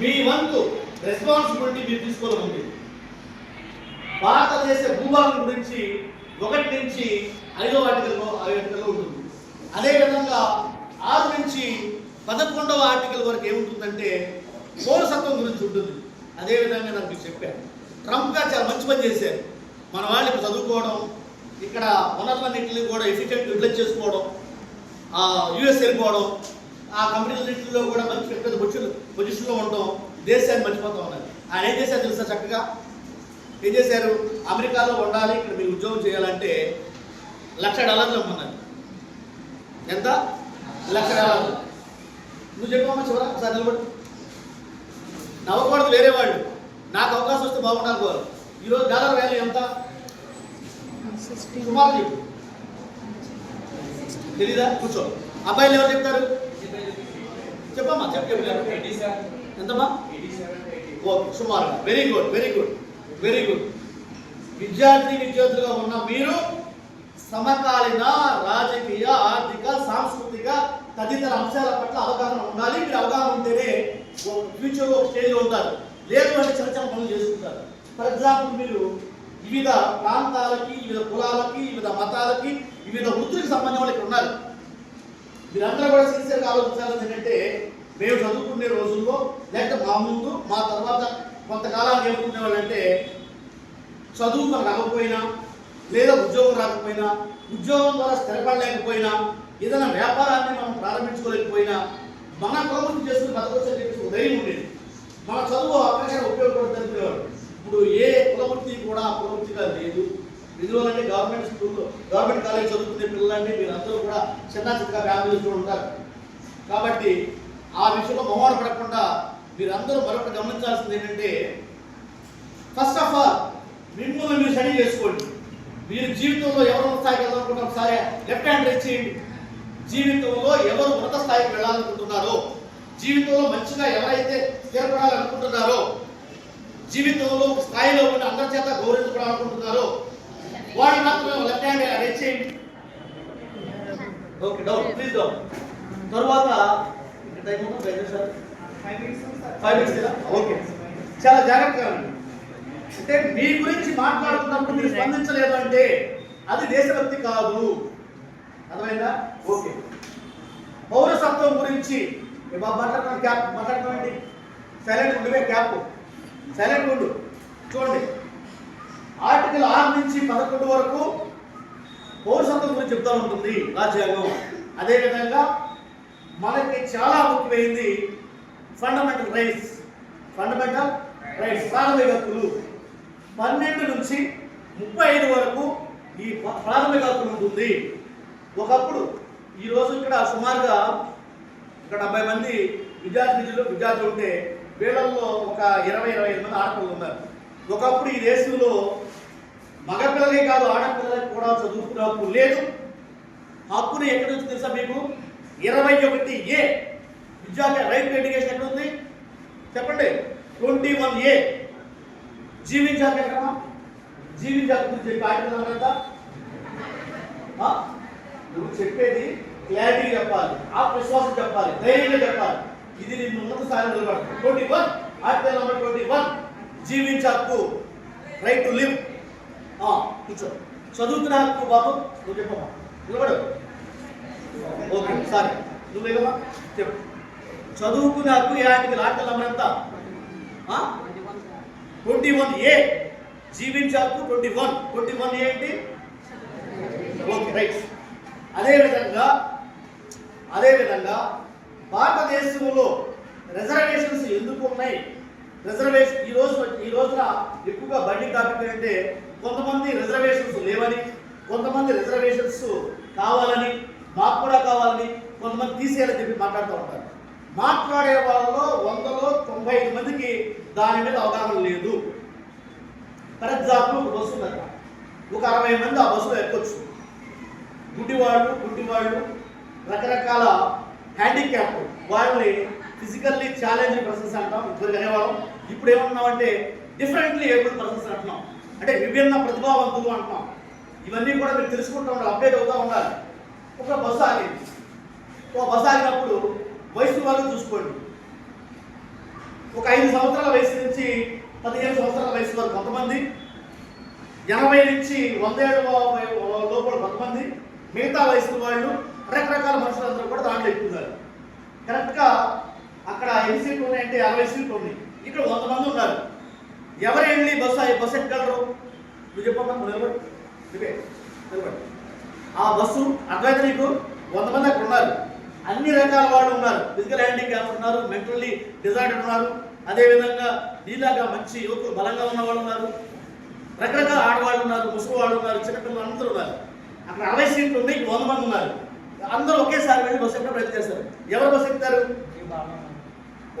మీ వంతు రెస్పాన్సిబిలిటీ మీరు తీసుకోవడం ఉంది. భారతదేశ భూభాగం గురించి ఒకటి నుంచి ఐదో ఆర్టికల్లో ఆర్టికల్లో ఉంటుంది. అదేవిధంగా ఆరు నుంచి పదకొండవ ఆర్టికల్ వరకు ఏముంటుందంటే పౌరసత్వం గురించి ఉంటుంది. అదేవిధంగా నాకు మీకు చెప్పాను ట్రంప్ గారు చాలా మంచి పని చేశారు. మన వాళ్ళు ఇప్పుడు చదువుకోవడం ఇక్కడ వనరులన్నింటినీ కూడా ఎఫిషియెంట్ యూటిలైజ్ చేసుకోవడం యుఎస్ వెళ్ళిపోవడం ఆ కంపెనీలన్నింటిలో కూడా మంచి పెద్ద పొజిషన్ పొజిషన్లో ఉండడం దేశాన్ని మర్చిపోతా ఉన్నారు ఆయన ఏం చేశారు తెలుసా చక్కగా? ఏం చేశారు? అమెరికాలో ఉండాలి ఇక్కడ మీరు ఉద్యోగం చేయాలంటే లక్ష డాలర్లు ఇవ్వమన్నారు. ఎంత? లక్ష డాలర్లు. నువ్వు చెప్పమ్మా చివరా ఒకసారి నిలబడి. నవ్వకూడదు వేరే వాళ్ళు. నాకు అవకాశం వస్తే బాగుండాలి కోరు ఈరోజు డాలర్ వాల్యూ ఎంత? సుమారు చెప్పు. తెలీదా? కూర్చో. అబ్బాయిలు ఎవరు చెప్తారు? చెప్పమ్మా చెప్పు ఎంతమ్మా? ఓకే సుమారు very good very good very good విద్యార్థి విద్యార్థులుగా ఉన్న మీరు సమకాలీన రాజకీయ ఆర్థిక సాంస్కృతిక తదితర అంశాల పట్ల అవగాహన ఉండాలి. మీరు అవగాహన ఉంటేనే ఫ్యూచర్లో ఒక స్టేజ్లో ఉంటారు. లేదు అంటే చిన్న చిన్న పనులు చేసుకుంటారు. ఫర్ ఎగ్జాంపుల్ మీరు వివిధ ప్రాంతాలకి వివిధ కులాలకి వివిధ మతాలకి వివిధ వృత్తులకు సంబంధించిన వాళ్ళు ఇక్కడ ఉన్నారు. మీరందరూ కూడా సిన్సియర్గా ఆలోచించాల్సింది ఏంటంటే మేము చదువుకునే రోజుల్లో లేకపోతే మా ముందు మా తర్వాత కొంతకాలం ఏమనుకునే వాళ్ళంటే చదువు మనకు రాకపోయినా లేదా ఉద్యోగం రాకపోయినా ఉద్యోగం ద్వారా స్థిరపడలేకపోయినా ఏదైనా వ్యాపారాన్ని మనం ప్రారంభించుకోలేకపోయినా మన ప్రభుత్వం చేసుకుని బతకొచ్చని చెప్పేసి ధైర్యం ఉండేది. మన చదువు అక్కడ ఉపయోగపడుతుంది ఇప్పుడు ఏ కులవృత్తి కూడా ఆ కులవృత్తిగా లేదు. ఎందువల్లంటే గవర్నమెంట్ స్కూల్లో గవర్నమెంట్ కాలేజ్ చదువుకునే పిల్లలంటే మీరందరూ కూడా చిన్న చిన్న ఫ్యామిలీస్లో ఉంటారు. కాబట్టి ఆ విషయంలో మొహమాట పడకుండా మీరందరూ మరొకటి గమనించాల్సింది ఏంటంటే ఫస్ట్ ఆఫ్ ఆల్ మిమ్మల్ని మీరు స్టడీ చేసుకోండి. మీరు జీవితంలో ఎవరు స్థాయికి వెళ్ళాలనుకుంటే ఒకసారి లెఫ్ట్ హ్యాండ్ రైట్ చేయండి. జీవితంలో ఎవరు ఉన్నత స్థాయికి వెళ్ళాలనుకుంటున్నారో జీవితంలో మంచిగా ఎవరైతే స్థిరపడాలనుకుంటున్నారో జీవితంలో స్థాయిలో ఉన్న అందరి చేత గౌరవించబడాలనుకుంటున్నారో వాళ్ళు మాత్రమే లెఫ్ట్ హ్యాండ్ రైట్ చేయండి. ఓకే డౌన్ ప్లీజ్ డౌన్ తర్వాత టైం ఉందా ఫైవ్ మినిట్స్ ఫైవ్ మినిట్స్ కదా ఓకే చాలా జాగ్రత్తగా ఉండండి. అంటే మీ గురించి మాట్లాడుతున్నప్పుడు మీరు స్పందించలేదు అంటే అది దేశభక్తి కాదు. అర్థమైందా? ఓకే పౌరసత్వం గురించి ఏ బాబు మాట్లాడుతున్న క్యాప్ మాట్లాడుతున్నాండి సైలెంట్ ఉండివే క్యాప్. సైలెంట్ ఉండు. చూడండి. ఆర్టికల్ ఆరు నుంచి పదకొండు వరకు పౌరసత్వం గురించి చెప్తా ఉంటుంది రాజ్యాంగం. అదేవిధంగా మనకి చాలా ముఖ్యమైనది ఫండమెంటల్ రైట్స్ ఫండమెంటల్ రైట్స్ ప్రాథమిక హక్కులు. పన్నెండు నుంచి ముప్పై ఐదు వరకు ఈ ప్రాథమిక హక్కులు ఉంటుంది. ఒకప్పుడు ఈ రోజు ఇక్కడ సుమారుగా ఇక్కడ డెబ్బై మంది విద్యార్థి విద్యార్థులు ఉంటే వీళ్ళల్లో ఒక ఇరవై ఇరవై ఐదు మంది ఆడపిల్లలు ఉన్నారు. ఒకప్పుడు ఈ దేశంలో మగపిల్లలే కాదు ఆడపిల్లలకి కూడా చదువుకునే హక్కు లేదు. హక్కుని ఎక్కడ నుంచి తెలుసా మీకు? ఇరవై ఒకటి ఏ విద్యార్థి రైట్ ఎడ్యుకేషన్ ఎక్కడ ఉంది? చెప్పండి. ట్వంటీ వన్ ఏ జీవించాలి ఎక్కడ జీవించాలి గురించి చెప్పి ఆడపిల్లలు నువ్వు చెప్పేది క్లారిటీ చెప్పాలి ఆత్మవిశ్వాసం చెప్పాలి ధైర్యంగా చెప్పాలి. ఇది నిన్ను ఉన్నత స్థాయిలో నిలబడుతుంది twenty one article number twenty one జీవించే రైట్ టు లివ్ కూర్చో. చదువుతున్నా హక్కు బాబు నువ్వు చెప్పమ్మా. నిలబడు. Okay sorry. నువ్వు వేగమ్మా చెప్పు. చదువుకునే హక్కు ఏ ఆర్టికల్ ఆర్టికల్ ఎంత? Twenty one A. జీవించే హక్కు ట్వంటీ వన్. ట్వంటీ వన్ ఏంటి? Okay right. అదేవిధంగా అదేవిధంగా భారతదేశంలో రిజర్వేషన్స్ ఎందుకు ఉన్నాయి? రిజర్వేషన్ ఈ రోజు ఈ రోజున ఎక్కువగా బండి టాపిక్ అంటే కొంతమంది రిజర్వేషన్స్ లేవని కొంతమంది రిజర్వేషన్స్ కావాలని మాకు కూడా కావాలని కొంతమంది తీసేయాలని చెప్పి మాట్లాడుతూ ఉంటారు. మాట్లాడే వాళ్ళలో వందలో తొంభై ఐదు మందికి దాని మీద అవగాహన లేదు. ఫర్ ఎగ్జాంపుల్ ఒక బస్సు ఉందట ఒక అరవై మంది ఆ బస్సులో ఎక్కొచ్చు. గుడ్డివాళ్ళు గుడ్డివాళ్ళు రకరకాల హ్యాండిక్యాప్ వాళ్ళని ఫిజికల్లీ ఛాలెంజింగ్ పర్సన్స్ అంటాం ఇద్దరు అనేవాళ్ళం. ఇప్పుడు ఏమన్నామంటే డిఫరెంట్లీ ఏబుల్ పర్సన్స్ అంటున్నాం. అంటే విభిన్న ప్రతిభావంతులు అంటున్నాం. ఇవన్నీ కూడా మీరు తెలుసుకుంటూ ఉండాలి అప్డేట్ అవుతూ ఉండాలి. ఒక బస్సు ఆగింది. ఒక బస్సు ఆగినప్పుడు వయసు వాళ్ళు చూసుకోండి. ఒక ఐదు సంవత్సరాల వయసు నుంచి పదిహేను సంవత్సరాల వయసు వరకు కొంతమంది ఎనభై నుంచి వంద ఏళ్ళ లోపల కొంతమంది మిగతా వయసు వాళ్ళు రకరకాల మనుషులందరూ కూడా దాంట్లో ఎక్కుతున్నారు కరెక్ట్గా అక్కడ ఎన్ని సీట్లు ఉన్నాయంటే అరవై సీట్లు ఉన్నాయి. ఇక్కడ వంద మంది ఉన్నారు. ఎవరు వెళ్ళి బస్సు బస్సు ఎక్కగలరు? నువ్వు చెప్పమ్మా నిలబడు. నువ్వే నిలబడు. ఆ బస్సు అర్థమైతే నీకు వంద మంది అక్కడ ఉన్నారు. అన్ని రకాల వాళ్ళు ఉన్నారు. ఫిజికల్ హ్యాండిక్యాప్ ఉన్నారు మెంటల్లీ డిజార్డర్ ఉన్నారు. అదేవిధంగా నీలాగా మంచి యువకులు బలంగా ఉన్నవాళ్ళు ఉన్నారు. రకరకాల ఆడవాళ్ళు ఉన్నారు ముసలి వాళ్ళు ఉన్నారు చిన్నపిల్లలు అందరూ ఉన్నారు. అక్కడ అరవై సీట్లు ఉన్నాయి వంద మంది ఉన్నారు. అందరూ ఒకేసారి వెళ్ళి బస్సు ఎక్కడ ప్రయత్నం చేస్తారు. ఎవరు బస్సు ఎక్కుతారు?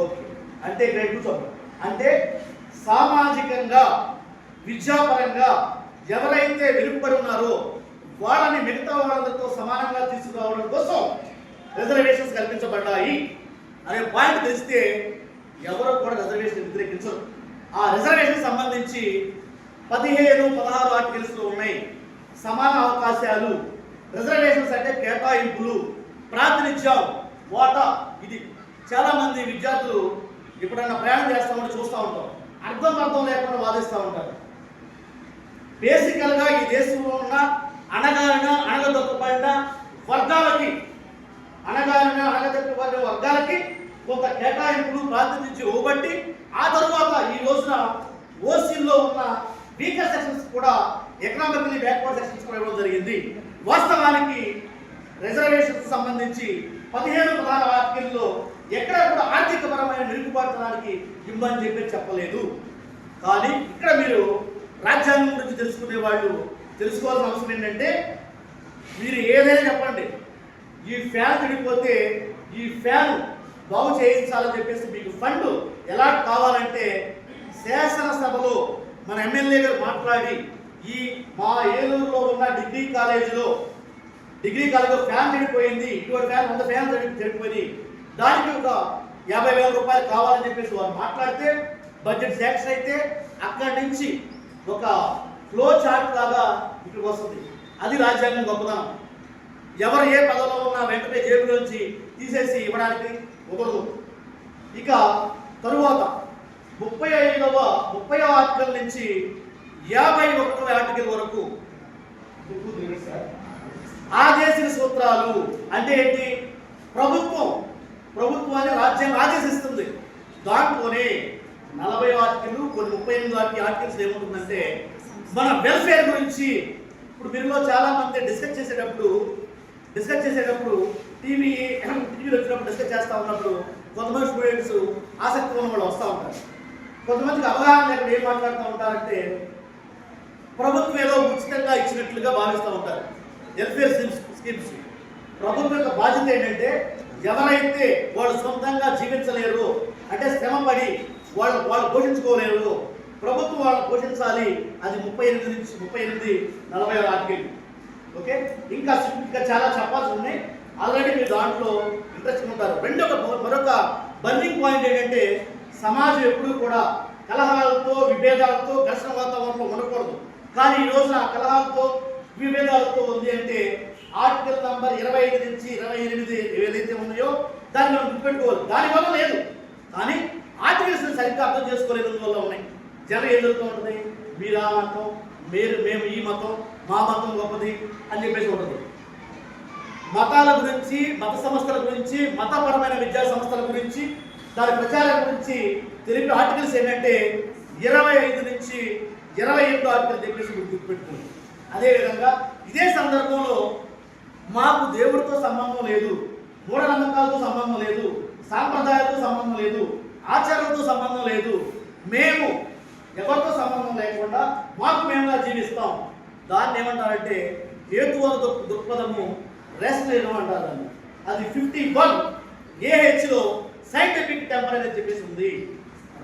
ఓకే. అంటే ఇక్కడ కూర్చోండి అంటే సామాజికంగా విద్యాపరంగా ఎవరైతే వెలుగుబడి ఉన్నారో వాళ్ళని మిగతా వాళ్ళందరితో సమానంగా తీసుకురావడం కోసం రిజర్వేషన్స్ కల్పించబడ్డాయి. అనే పాయింట్ తెలిస్తే ఎవరు కూడా రిజర్వేషన్ వ్యతిరేకించరు. ఆ రిజర్వేషన్ సంబంధించి పదిహేను పదహారు ఆర్టికల్స్లో ఉన్నాయి. సమాన అవకాశాలు రిజర్వేషన్స్ అంటే కేటాయింపులు ప్రాతినిధ్యం వాటా ఇది చాలామంది విద్యార్థులు ఎప్పుడైనా ప్రయాణం చేస్తూ ఉంటే చూస్తూ ఉంటాం అర్థం అర్థం లేకుండా వాదిస్తూ ఉంటారు. బేసికల్గా ఈ దేశంలో ఉన్న అణగారిన అణగదొక్కబడిన వర్గాలకి అణగారిన అణగదొక్కబడిన వర్గాలకి కొంత కేటాయింపులు ప్రాతినిధ్యం ఇవ్వబట్టి ఆ తరువాత ఈ రోజున ఓసీల్లో ఉన్న వీకర్ సెక్షన్స్ కూడా ఎకనామికలీ బ్యాక్వర్డ్ సెక్షన్స్ కూడా ఇవ్వడం జరిగింది. వాస్తవానికి రిజర్వేషన్స్ సంబంధించి పదిహేను ప్రధాన ఆర్టికల్లో ఎక్కడ కూడా ఆర్థికపరమైన మెరుగుపడటానికి ఇమ్మని చెప్పి చెప్పలేదు. కానీ ఇక్కడ మీరు రాజ్యాంగం గురించి తెలుసుకునే వాళ్ళు తెలుసుకోవాల్సిన అవసరం ఏంటంటే మీరు ఏదైనా చెప్పండి. ఈ ఫ్యాన్ తిడిపోతే ఈ ఫ్యాన్ బాగు చేయించాలని చెప్పేసి మీకు ఫండ్ ఎలా కావాలంటే శాసనసభలో మన ఎమ్మెల్యే గారు మాట్లాడి ఈ మా ఏలూరులో ఉన్న డిగ్రీ కాలేజీలో డిగ్రీ కాలేజీలో ఫ్యాన్ చెడిపోయింది ఇటువంటి ఫ్యాన్ వంద ఫ్యాన్ చెడి చెడిపోయింది దానికి ఒక యాభై వేల రూపాయలు కావాలని చెప్పేసి వారు మాట్లాడితే బడ్జెట్ శాంక్షన్ అయితే అక్కడి నుంచి ఒక ఫ్లో చార్ట్ లాగా ఇక్కడికి వస్తుంది. అది రాజ్యాంగం గొప్పదనం ఎవరు ఏ పదవిలో ఉన్నా వెంటనే జేబులోంచి తీసేసి ఇవ్వడానికి కుదరదు. ఇక తరువాత ముప్పై ఐదవ ముప్పై ఆర్టికల్ నుంచి యాభై ఒకటవ ఆర్టికల్ వరకు ఆదేశిక సూత్రాలు అంటే ఏంటి? ప్రభుత్వం ప్రభుత్వాన్ని రాజ్యాంగం ఆదేశిస్తుంది దాంట్లోనే నలభై ఆర్టికల్ కొన్ని ముప్పై ఆర్టికల్స్ ఏముంటుందంటే మన వెల్ఫేర్ గురించి ఇప్పుడు మీరులో చాలా మంది డిస్కస్ చేసేటప్పుడు డిస్కస్ చేసేటప్పుడు టీవీ టీవీలో వచ్చినప్పుడు డిస్కస్ చేస్తూ ఉన్నప్పుడు కొంతమంది స్టూడెంట్స్ ఆసక్తి ఉన్న వాళ్ళు వస్తూ ఉంటారు. కొంతమందికి అవగాహన లేకుండా ఏం మాట్లాడుతూ ఉంటారంటే ప్రభుత్వం ఏదో ఉచితంగా ఇచ్చినట్లుగా భావిస్తూ ఉంటారు. వెల్ఫేర్ స్కీమ్స్ స్కీమ్స్ ప్రభుత్వం యొక్క బాధ్యత ఏంటంటే ఎవరైతే వాళ్ళు సొంతంగా జీవించలేరు అంటే శ్రమపడి వాళ్ళు వాళ్ళు పోషించుకోలేరు ప్రభుత్వం వాళ్ళని పోషించాలి అది ముప్పై ఎనిమిది నుంచి ముప్పై ఎనిమిది నలభై ఆరు ఆర్టికల్. ఓకే? ఇంకా ఇంకా చాలా చెప్పాల్సి ఉన్నాయి ఆల్రెడీ మీరు దాంట్లో ఇంట్రెస్ట్ ఉంటారు రెండొక మరొక బర్నింగ్ పాయింట్ ఏంటంటే సమాజం ఎప్పుడూ కూడా కలహాలతో విభేదాలతో ఘర్షణ వాతావరణంలో ఉండకూడదు. కానీ ఈ రోజున కలహాలతో విభేదాలతో ఉంది అంటే ఆర్టికల్ నంబర్ ఇరవై ఐదు నుంచి ఇరవై ఎనిమిది ఏదైతే ఉన్నాయో దాన్ని మనం గుర్తుపెట్టుకోవాలి. దానివల్ల లేదు. కానీ ఆర్టికల్స్ సరిగ్గా అర్థం చేసుకోలేనందువల్ల ఉన్నాయి. జనం ఏం జరుగుతూ ఉంటుంది మీరు ఆ మతం మీరు మేము ఈ మతం మా మతం గొప్పది అని చెప్పేసి ఉంటుంది. మతాల గురించి మత సంస్థల గురించి మతపరమైన విద్యా సంస్థల గురించి దాని ప్రచారం గురించి తెలిపే ఆర్టికల్స్ ఏంటంటే ఇరవై ఐదు నుంచి ఇరవై ఎనిమిది ఆర్టికల్ చెప్పేసి గుర్తు గుర్తుపెట్టుకోండి అదేవిధంగా ఇదే సందర్భంలో మాకు దేవుడితో సంబంధం లేదు మూఢనమ్మకాలతో సంబంధం లేదు సాంప్రదాయాలతో సంబంధం లేదు ఆచారాలతో సంబంధం లేదు. మేము ఎవరితో సంబంధం లేకుండా మాకు మేముగా జీవిస్తాం. దాన్ని ఏమంటారంటే హేతువాద దృక్- దృక్పథము రేషనలిజం అంటారు దాన్ని. అది ఫిఫ్టీ వన్ ఏహెచ్లో సైంటిఫిక్ టెంపర్ అనేది చెప్పేసి ఉంది.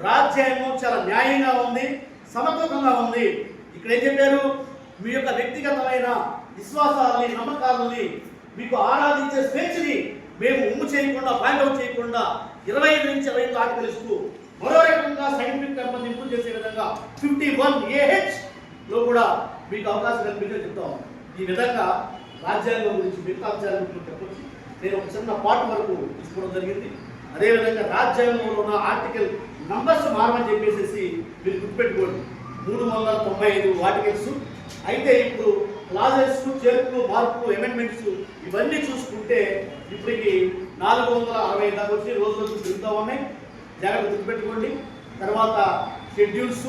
రాజ్యాంగం చాలా న్యాయంగా ఉంది సమతూకంగా ఉంది. ఇక్కడ ఏం చెప్పారు? మీ యొక్క వ్యక్తిగతమైన విశ్వాసాలని నమ్మకాలని మీకు ఆరాధించే స్వేచ్ఛని మేము ఉమ్ము చేయకుండా పాయింట్ చేయకుండా ఇరవై ఐదు నుంచి ఇరవై ఐదు ఆర్టికల్ మరో రకంగా సైంటిఫిక్ టెంపర్ ఇంప్రూవ్ చేసే విధంగా ఫిఫ్టీ వన్ ఏహెచ్లో కూడా మీకు అవకాశం కల్పించే చెప్తాం ఈ విధంగా రాజ్యాంగం గురించి మిగతా అంశాల గురించి చెప్పొచ్చు. నేను ఒక చిన్న పార్ట్ వరకు తీసుకోవడం జరిగింది. అదేవిధంగా రాజ్యాంగంలో ఉన్న ఆర్టికల్ నంబర్స్ మారమని చెప్పేసి మీరు గుర్తుపెట్టుకోండి. మూడు వందల తొంభై ఐదు ఆర్టికల్స్. అయితే ఇప్పుడు క్లాజెస్ చేర్పులు మార్పులు అమెండ్మెంట్స్ ఇవన్నీ చూసుకుంటే ఇప్పటికి నాలుగు వందల అరవై దాకా వచ్చి రోజు రోజు పెరుగుతూ ఉన్నాయి జాగ్రత్త గుర్తుపెట్టుకోండి. తర్వాత షెడ్యూల్స్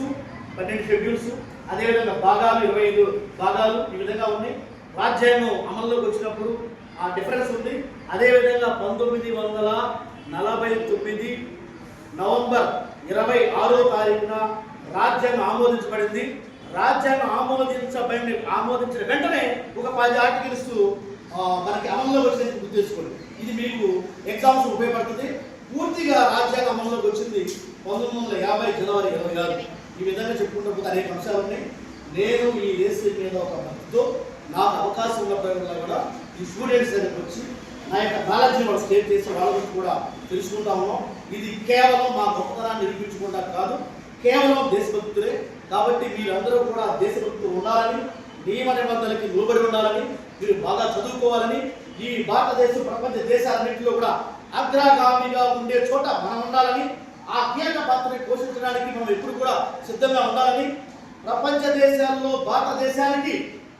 పన్నెండు షెడ్యూల్స్ అదేవిధంగా భాగాలు ఇరవై ఐదు భాగాలు ఈ విధంగా ఉన్నాయి. రాజ్యాంగం అమల్లోకి వచ్చినప్పుడు ఆ డిఫరెన్స్ ఉంది. అదేవిధంగా పంతొమ్మిది వందల నలభై తొమ్మిది నవంబర్ ఇరవై ఆరో తారీఖున రాజ్యాంగం ఆమోదించబడింది. రాజ్యాంగం ఆమోదించబడి ఆమోదించిన వెంటనే ఒక పది ఆర్టికల్స్ మనకి అమల్లోకి వచ్చింది గుర్తు చేసుకోండి. ఇది మీకు ఎగ్జామ్స్ ఉపయోగపడుతుంది. పూర్తిగా రాజ్యాంగ అమల్లోకి వచ్చింది పంతొమ్మిది వందల యాభై జనవరి ఇరవై ఆరు. ఈ విధంగా చెప్పుకుంటూ పోతే అనేక అంశాలు ఉన్నాయి. నేను ఈ ఏసీ మీద ఒక భక్తితో నాకు అవకాశం ఉన్న ప్రయోగంలో కూడా ఈ స్టూడెంట్స్ దగ్గరికి వచ్చి నా యొక్క నాలెడ్జ్ని వాళ్ళు స్టేట్ చేసి వాళ్ళ గురించి కూడా తెలుసుకుంటా ఉన్నాం. ఇది కేవలం మా గొప్పతనాన్ని నిరూపించుకుంటా కాదు కేవలం దేశభక్తులే. కాబట్టి మీరందరూ కూడా దేశభక్తులు ఉండాలని నియమ నిబంధనలకి లోబడి ఉండాలని మీరు బాగా చదువుకోవాలని ఈ భారతదేశం ప్రపంచ దేశాలన్నింటిలో కూడా అగ్రగామిగా ఉండే చోట మనం ఉండాలని ఆ కీలక పాత్రని పోషించడానికి మనం ఎప్పుడు కూడా సిద్ధంగా ఉండాలని ప్రపంచ దేశాల్లో భారతదేశానికి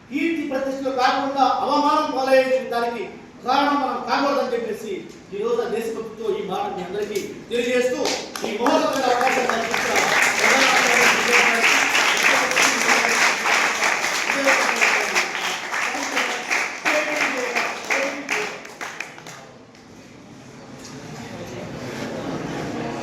కీర్తి ప్రతిష్టలు కాకుండా అవమానం పాలయ్యే దానికి కారణం మనం కాకూడదని చెప్పేసి ఈ రోజు దేశభక్తితో ఈ మాట మీ అందరికీ తెలియజేస్తూ ఈ మహోన్నతమైన అవకాశం